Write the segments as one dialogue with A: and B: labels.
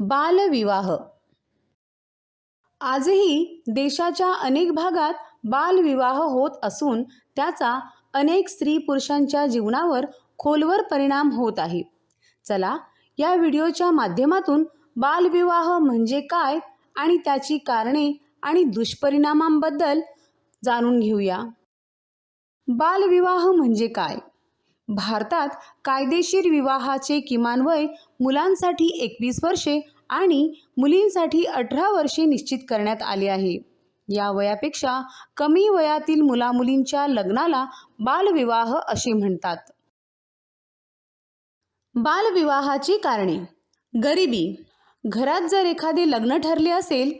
A: बालविवाह. आजही देशाच्या अनेक भागात बालविवाह होत असून त्याचा अनेक स्त्री पुरुषांच्या जीवनावर खोलवर परिणाम होत आहे. चला या व्हिडिओच्या माध्यमातून बालविवाह म्हणजे काय आणि त्याची कारणे आणि दुष्परिणामांबद्दल जाणून घेऊया. बालविवाह म्हणजे काय? भारतात कायदेशीर विवाहाचे किमान वय मुलांसाठी एकवीस वर्षे आणि मुलींसाठी अठरा वर्षे निश्चित करण्यात आले आहे. या वयापेक्षा कमी वयातील मुलामुलींच्या लग्नाला बालविवाह असे म्हणतात. बालविवाहाची कारणे. गरिबी. घरात जर एखादे लग्न ठरले असेल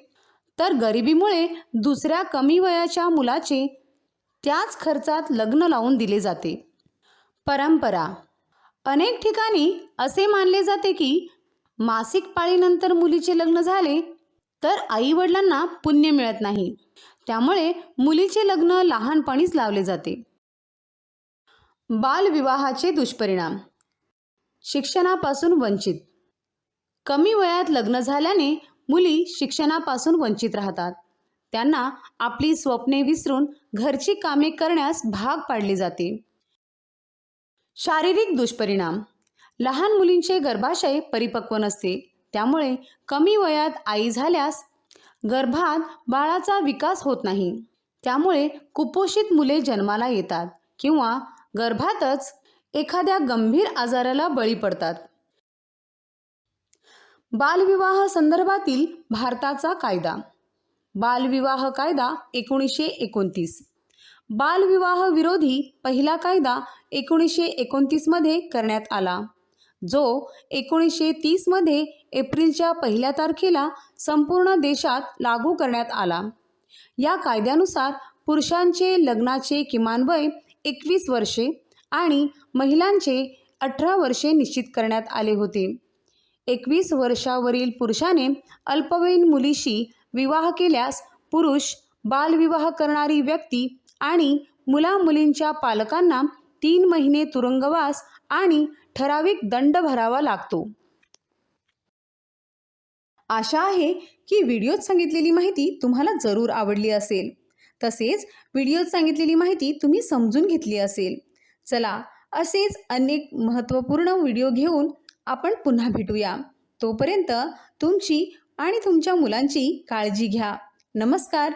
A: तर गरिबीमुळे दुसऱ्या कमी वयाच्या मुलाचे त्याच खर्चात लग्न लावून दिले जाते. परंपरा. अनेक ठिकाणी असे मानले जाते की मासिक पाळीनंतर मुलीचे लग्न झाले तर आईवडिलांना पुण्य मिळत नाही. त्यामुळे मुलीचे लग्न लहानपणीच लावले जाते. बालविवाहाचे दुष्परिणाम. शिक्षणापासून वंचित. कमी वयात लग्न झाल्याने मुली शिक्षणापासून वंचित राहतात. त्यांना आपली स्वप्ने विसरून घरची कामे करण्यास भाग पाडले जाते. शारीरिक दुष्परिणाम. लहान मुलींचे गर्भाशय परिपक्व नसते. त्यामुळे कमी वयात आई झाल्यास गर्भात बाळाचा विकास होत नाही. त्यामुळे कुपोषित मुले जन्माला येतात किंवा गर्भातच एखाद्या गंभीर आजाराला बळी पडतात. बालविवाह संदर्भातील भारताचा कायदा. बालविवाह कायदा एकोणीसशे एकोणतीस. बालविवाह विरोधी पहिला कायदा एकोणीसशे एकोणतीसमध्ये करण्यात आला. जो एकोणीसशे तीसमध्ये एप्रिलच्या पहिल्या तारखेला संपूर्ण देशात लागू करण्यात आला. या कायद्यानुसार पुरुषांचे लग्नाचे किमान वय एकवीस वर्षे आणि महिलांचे अठरा वर्षे निश्चित करण्यात आले होते. एकवीस वर्षावरील पुरुषाने अल्पवयीन मुलीशी विवाह केल्यास पुरुष बालविवाह करणारी व्यक्ती आणि मुलामुलींच्या पालकांना तीन महिने तुरुंगवास आणि ठराविक दंड भरावा लागतो. आशा आहे की व्हिडिओत सांगितलेली माहिती तुम्हाला जरूर आवडली असेल. तसेच व्हिडिओत सांगितलेली माहिती तुम्ही समजून घेतली असेल. चला असेच अनेक महत्त्वपूर्ण व्हिडिओ घेऊन आपण पुन्हा भेटूया. तोपर्यंत तुमची आणि तुमच्या मुलांची काळजी घ्या. नमस्कार!